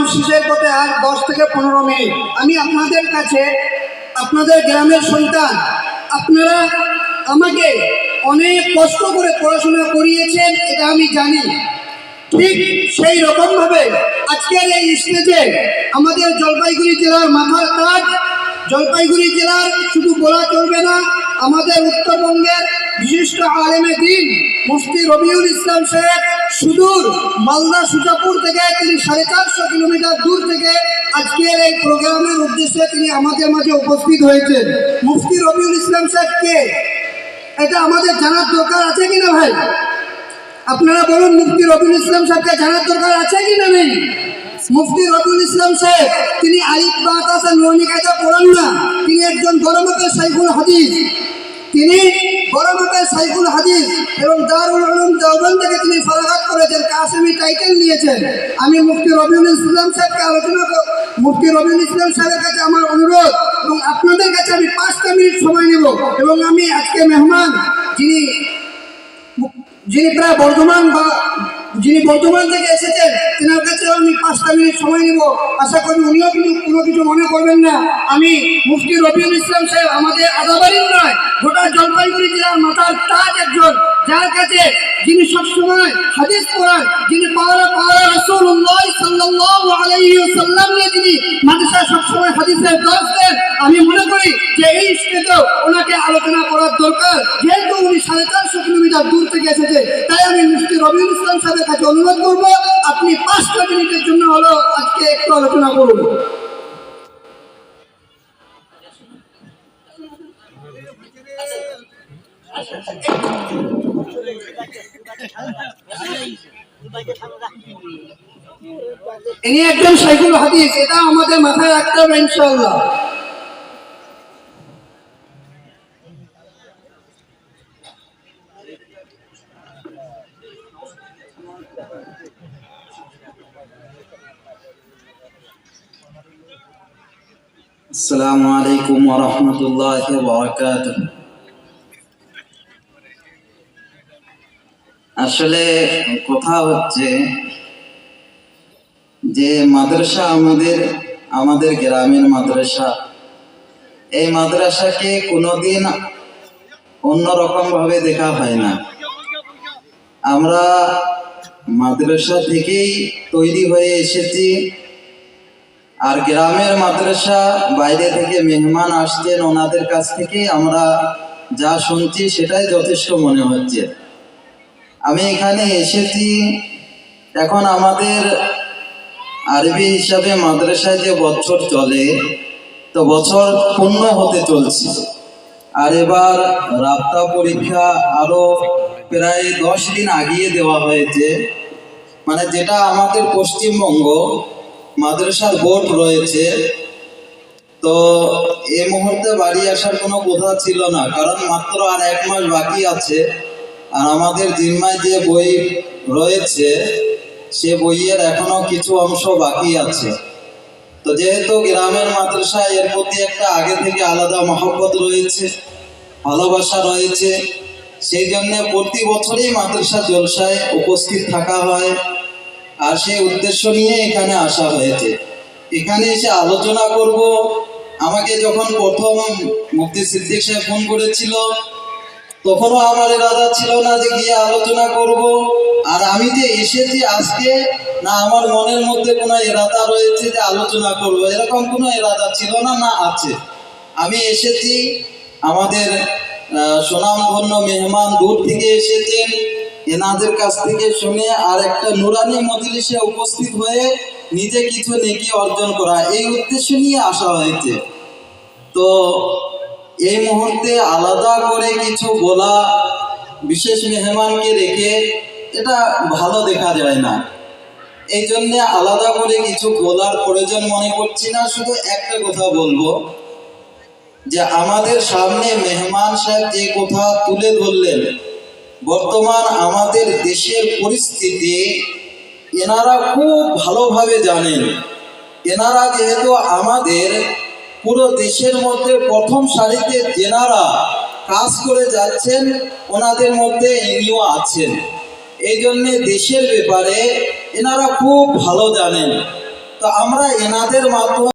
Programme শেষের পথে আর দশ থেকে পনেরো মিনিট। আমি আপনাদের কাছে, আপনাদের গ্রামের সন্তান, আপনারা আমাকে অনেক কষ্ট করে পড়াশোনা করিয়েছেন, এটা আমি জানি। ঠিক সেই রকমভাবে আজকের এই স্টেজে আমাদের জলপাইগুড়ি জেলার মাথার কাজ, জলপাইগুড়ি জেলার শুধু বলা চলবে না আমাদের উত্তরবঙ্গের বিশিষ্ট আলেমে দিন, মুফতি রবিউল ইসলাম সাহেব সুদূর মালদা সুজাপুর থেকে তিনি সাড়ে চারশো কিলোমিটার দূর থেকে আজকের এই প্রোগ্রামের উদ্দেশ্যে তিনি আমাদের মাঝে উপস্থিত হয়েছেন। মুফতি রবিউল ইসলাম সাহেব কে? এটা আমাদের জানার দরকার আছে কি না ভাই? আপনারা বলুন মুফতি রবিউল ইসলাম সাহেবকে জানার দরকার আছে কি না নেই? মুফতি রবিউল ইসলাম সাহেব, তিনি আলিফ বাতাস আর নুরানি কায়দা পড়ান না। তিনি একজন গরমতের সাইফুল হাদিস। তিনি বড়মাতায় সাইফুল হাদিস এবং দারুল আলম দেওবন্দ থেকে তিনি ফরাঘাত করেছেন, কাসেমি টাইটেল নিয়েছেন। আমি মুফতি রবিউল ইসলাম সাহেবকে আলোচনা মুফতি রবিউল ইসলাম সাহেবের কাছে আমার অনুরোধ, এবং আপনাদের কাছে আমি পাঁচটা মিনিট সময় নেব, এবং আমি আজকে মেহমান যিনি যিনি প্রায় বর্ধমান বা যিনি বর্ধমান থেকে এসেছেন, তেনার কাছে আমি পাঁচটা মিনিট সময় নেব। আশা করি উনিও কিন্তু কোনো কিছু মনে করবেন না। আমি মুফতি রবিউল ইসলাম সাহেব, আমাদের আদাবাড়ির নয়, গোটা জলপাইগুড়ি জেলার মাথার তাজ একজন যার কাছে যিনি সবসময় হাদিস পড়ান, যিনি পাওয়ারা পাওয়ারা রসুল্লাহ সাল্লাল্লাহু আলাইহি ওয়াসাল্লাম নিয়ে যিনি মাদ্রাসায় সবসময় হাদিসের দর্শ দেন, আমি মনে করি যে এই স্টেজেও ওনাকে আলোচনা করার দরকার। যেহেতু উনি সাড়ে চারশো কিলোমিটার দূর থেকে এসেছে, তাই আমি মুফতি রবিউল ইসলাম সাহেবের কাছে অনুরোধ করব, আপনি পাঁচটা মিনিটের জন্য হলো আজকে একটু আলোচনা করুন। ইনি একজন সাইকুল হাদিস এটা আমাদের মাথায় রাখতে হবে ইনশাআল্লাহ আসসালামু আলাইকুম ওরহমতুল্লাহ বরকাত আসলে কথা হচ্ছে যে মাদ্রাসা আমাদের আমাদের গ্রামের মাদ্রাসা। এই মাদ্রাসাকে কোনোদিন অন্যরকম ভাবে দেখা হয় না। আমরা মাদ্রাসা থেকেই তৈরি হয়ে এসেছি। আর গ্রামের মাদ্রাসা বাইরে থেকে মেহমান আসছেন ওনাদের কাছ থেকে আমরা যা শুনছি সেটাই যথেষ্ট মনে হচ্ছে। আমি এখানে এসেছি এখন আমাদের আরবি হিসাবে মাদ্রাসায় যে বছর চলে, তো বছর পূর্ণ হতে চলছে। আর এবার রাপ্তা পরীক্ষা আরও প্রায় দশ দিন আগিয়ে দেওয়া হয়েছে। মানে যেটা আমাদের পশ্চিমবঙ্গ, মাদ্রাসার বোর্ড রয়েছে। তো এই মুহূর্তে বাড়ি আসার কোনো কথা ছিল না, কারণ মাত্র আর এক মাস বাকি আছে। আর আমাদের জিম্মায় যে বই রয়েছে, সে বইয়ের এখনও কিছু অংশ বাকি আছে। তো যেহেতু গ্রামের মাদ্রাসা এর প্রতি একটা আগে থেকে আলাদা মহব্বত রয়েছে, ভালোবাসা রয়েছে, সেই জন্য প্রতি বছরই মাদ্রাসা জলসায় উপস্থিত থাকা হয় আর সেই উদ্দেশ্য নিয়ে এখানে আসা হয়েছে। এখানে এসে আলোচনা করব। আমাকে যখন প্রথম মুক্তি সিদ্দিক সাহেব ফোন করেছিল তখনও আমার ইরাদা ছিল না যে গিয়ে আলোচনা করব। আর আমি যে এসেছি আজকে, না আমার মনের মধ্যে কোনো ইরাদা রয়েছে যে আলোচনা করব। এরকম কোনো ইরাদা ছিল না না আছে। আমি এসেছি, আমাদের সুনামধন্য মেহমান দূর থেকে এসেছেন। এনাদের কাছ থেকে শুনে আর একটা নুরানি মজলিসে উপস্থিত হয়ে নিজে কিছু নেকি অর্জন করা, এই উদ্দেশ্য নিয়ে আসা হয়েছে। তো এই মুহূর্তে আলাদা করে কিছু বলা বিশেষ মেহমানকে রেখে এটা ভালো দেখা যায় না। এই জন্য আলাদা করে কিছু বলার প্রয়োজন মনে করছি না, শুধু একটা কথা বলব। যে আমাদের সামনে মেহমান সাহেব যে কথা তুলে ধরলেন, বর্তমান আমাদের দেশের পরিস্থিতি এনারা খুব ভালোভাবে জানেন। এনারা যেহেতু আমাদের পুরো দেশের মধ্যে প্রথম সারিতে যেনারা কাজ করে যাচ্ছেন, ওনাদের মধ্যে ইনিও আছেন। এই জন্যে দেশের ব্যাপারে এনারা খুব ভালো জানেন। তো আমরা এনাদের মাধ্যমে